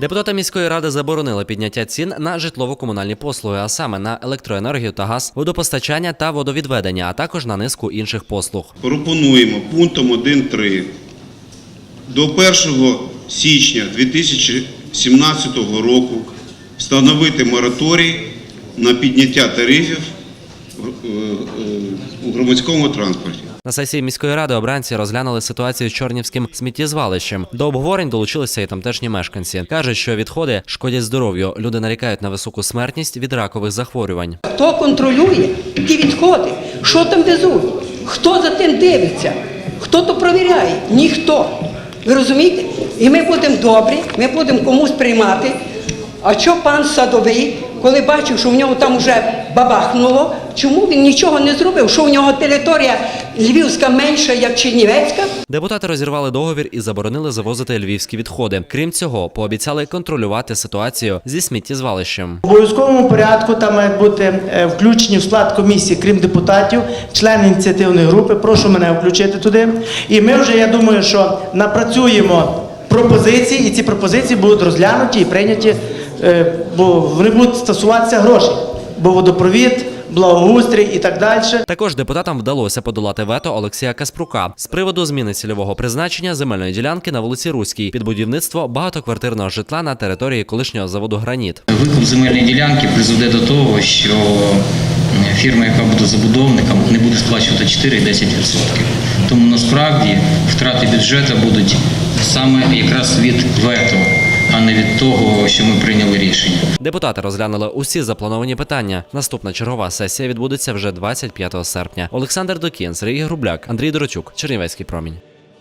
Депутати міської ради заборонили підняття цін на житлово-комунальні послуги, а саме на електроенергію та газ, водопостачання та водовідведення, а також на низку інших послуг. Пропонуємо пунктом 1.3 до 1 січня 2017 року встановити мораторій на підняття тарифів е, е, у громадському транспорті. На сесії міської ради обранці розглянули ситуацію з чорнівським сміттєзвалищем. До обговорень долучилися і тамтешні мешканці. кажуть, що відходи шкодять здоров'ю. Люди нарікають на високу смертність від ракових захворювань. Хто контролює ті відходи? Що там везуть? Хто за тим дивиться? Хто то провіряє? Ніхто. Ви розумієте? І ми будемо добрі, ми будемо комусь приймати. А що пан садовий, коли бачив, що в нього там вже бабахнуло, чому він нічого не зробив? Що в нього територія львівська менша, як Чернівецька? Депутати розірвали договір і заборонили завозити львівські відходи. Крім цього, пообіцяли контролювати ситуацію зі сміттєзвалищем. В обов'язковому порядку там мають бути е, включені в склад комісії, крім депутатів, члени ініціативної групи. Прошу мене включити туди. І ми вже, я думаю, що напрацюємо пропозиції, і ці пропозиції будуть розглянуті і прийняті, бо вони будуть стосуватися грошей. Бо водопровід, благоустрій і так далі. Також депутатам вдалося подолати вето Олексія Каспрука з приводу зміни цільового призначення земельної ділянки на вулиці Руській під будівництво багатоквартирного житла на території колишнього заводу Граніт. Викуп земельної ділянки призведе до того, що фірма, яка буде забудовником, не буде сплачувати 4-10%. Тому насправді втрати бюджету будуть саме якраз від вето, а не від того, що ми прийняли рішення. Депутати розглянули усі заплановані питання. Наступна чергова сесія відбудеться вже 25 серпня. Олександр Докін, Сергій Грубляк, Андрій Дорочук, Чернівецький промінь.